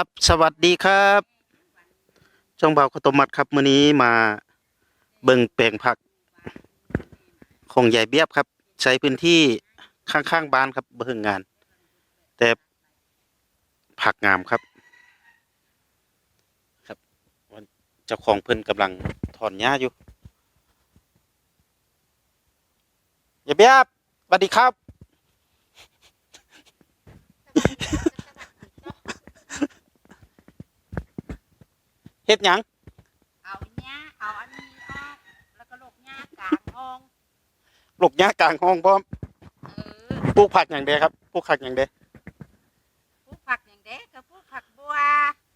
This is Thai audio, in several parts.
ครับสวัสดีครับช่องเบาข้าวต้มมัดครับมื้อนี้มาเบิ่งแปลงผัก ของใหญ่เบียบครับ ใช้พื้นที่ข้างๆบ้านครับเบิ่งงาน แต่ผักงามครับ ครับวันเจ้าของเพิ่นกำลังถอนหญ้าอยู่ใหญ่เบียบสวัสดีครับ เฮ็ดหยังเอาอันเนี้ยเอาอันนี้ออกแล้วก็ลกหญ้ากลางห้องปลูกหญ้ากลางห้องพร้อมเออปลูกผักอย่างเดียวครับปลูกผักอย่างเดียวปลูกผักอย่างเด็กก็ปลูกผักบัว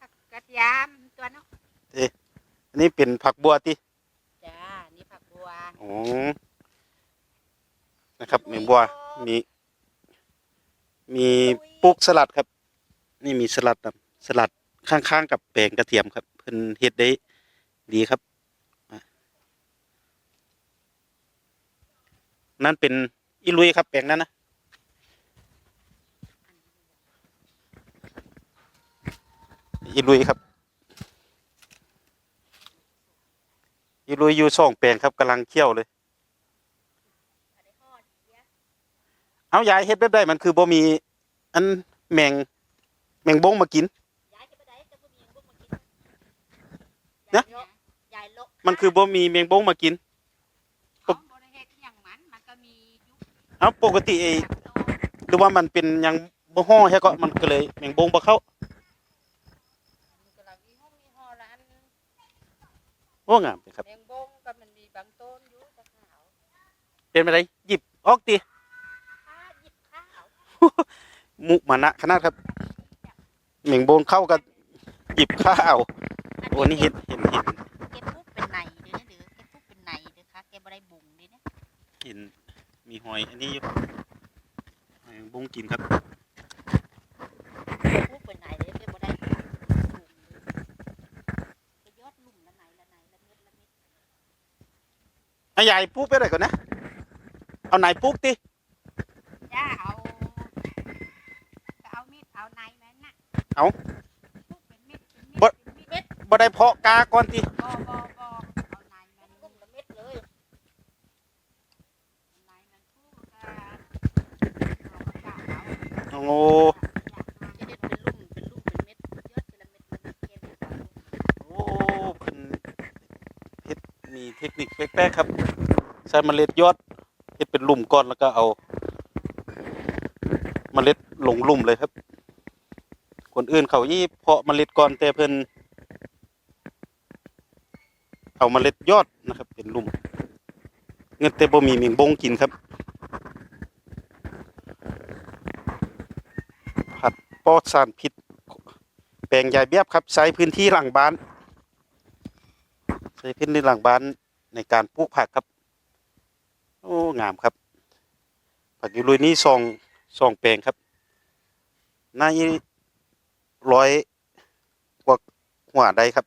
ผักกระเทียมตัวเนาะอันนี้เป็นผักบัวติจ้านี่ผักบัวอ๋อนะครับมีบัวมีมีปลูกสลัดครับ นี่มีสลัดครับสลัดข้างๆกับแปลงกระเทียมครับ เพิ่นเฮ็ดได้ดีครับ นั่นเป็นอีลุยครับแปลงนั้นนะอีลุยครับอีลุยอยู่สองแปลงครับกำลังเคี่ยวเลย เอายายเฮ็ดแบบได้มันคือบ่มี อันแมงแมงบงมากินจะบ่มีพวกมากิน นะ ยายลกมันคือบ่มีแมงบงมากินของบริเฮ็ดอหย่างมันมันก็มียุคเอาปกติไอ้แบบโตหรือว่ามันเป็นหยังบ่ฮ้อแค่ก็มันก็เลยแมงบงบ่เข้ามันก็ลังมีห้องมีหอร้านโอ้งามเลยครับ แมงบงก็มันมีบางต้นอยู่ตะขาวเป็นอะไรหยิบออกติข้าหยิบข้าวมุมานะขนาดครับแมงบงเข้าก็หยิบข้าว โอ้นี่เห็นเห็นเห็นเก็บปุ๊บเป็นในเด้อเด้อเก็บปุ๊บเป็นในเด้อค่ะเก็บบ่ได้บุงเด้อเนี่ยเห็นมีหอยอันนี้อยู่หอยแมงบงกินครับปุ๊บเป็นไหนเด้เก็บบ่ได้บุงไปยอดหลุมละไหนละไหนละเม็ดละเม็ดเอายายปลูกไปได้ก่อนนะเอาไหนปลูกติจ้าเอาก็เอามีดเอาไหนมันน่ะเอา บ่ได้เพาะกาก่อนติบ่บ่บ่เอาไหนมันกลุ่มละเม็ดเลยไหนมันปุ๊บก็เอากระเป๋าเอาโอ้จะเด็ดเป็นลุ่มเป็นลุ่มเป็นเม็ดยอดเป็นละเม็ดละเม็ดเก็บไว้ก่อนโอ้เพิ่นเฮ็ดมีเทคนิคแปลกๆครับ ใส่เมล็ดยอดเฮ็ดเป็นหลุมก่อนแล้วก็เอา เมล็ดลงหลุมเลยครับ คนอื่นเขายี่เพาะเมล็ดก่อนแต่เพิ่น เอาเมล็ดยอดนะครับ เป็นลุมเงินแต่บ่มีเมีงบงกินครับผัดปอดสารพิษแปลงใหญ่เบียบครับ ใช้พื้นที่หลังบ้าน ใช้พื้นที่หลังบ้านในการปลูกผักครับ โอ้งามครับ ผักยูรุยนี่ซองซองแปลงครับน่าร้อยกว่าหัวได้ครับ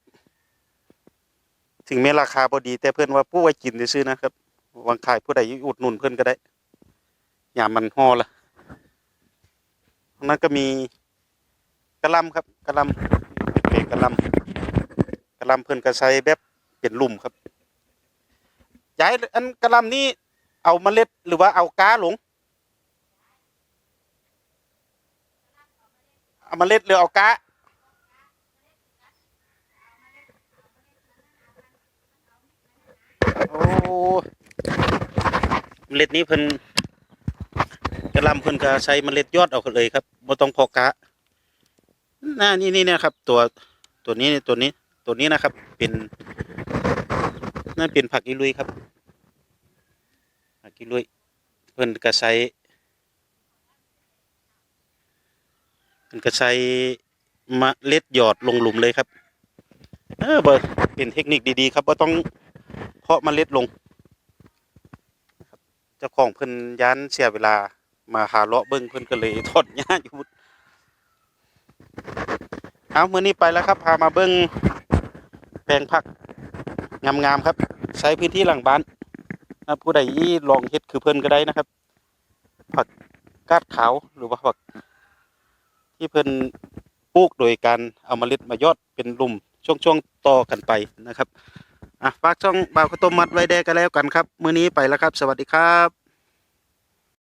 ถึงแม้ราคาพอดี แต่เพื่อนว่าผู้ไว้กินซื้อนะครับวางขายผู้ใดอุดหนุนเพื่อนก็ได้อย่ามันห่อละนั่นก็มีกระลำครับกระลำเป็นกระลำกระลำเพื่อนก็ใช้แบบเป็นลุมครับย้ายอันกระลำนี่เอาเมล็ดหรือว่าเอาก้าหลงเอาเมล็ดหรือเอาก้า โอ้เมล็ดนี้เพิ่นกระลำเพิ่นก็ใช้เมล็ดยอดเอาเลยครับบ่ต้องพอกะหน่านี่นี่นะครับ ตัวตัวนี้ตัวนี้ตัวนี้นะครับ เป็นนั่นเป็นผักอีลุยครับผักอีลุยเพิ่นก็ใช้เพิ่นก็ใช้เมล็ดหยอดลงหลุมเลยครับ เออบอร์เป็นเทคนิคดีๆ ครับว่าต้อง เพาะเมล็ดลงเจ้าของเพิ่นย้านเสียเวลามาหาเลาะเบิ้งเพิ่นก็เลยทอดหญ้าอยู่เอามื้อนี้ไปแล้วครับ พามาเบิ้งแปลงผักงามๆครับ ใช้พื้นที่หลังบ้านนะผู้ใดที่ลองเฮ็ดคือเพิ่นก็ได้นะครับ ผักกาดขาวหรือว่าผัก ที่เพิ่นปลูกโดยการเอาเมล็ดมายอดเป็นลุ่มช่วงๆต่อกันไปนะครับ อะฝากช่องบ่าวข้าวต้มมัดไว้แดกันแล้วกันครับมื้อนี้ไปแล้วครับ สวัสดีครับ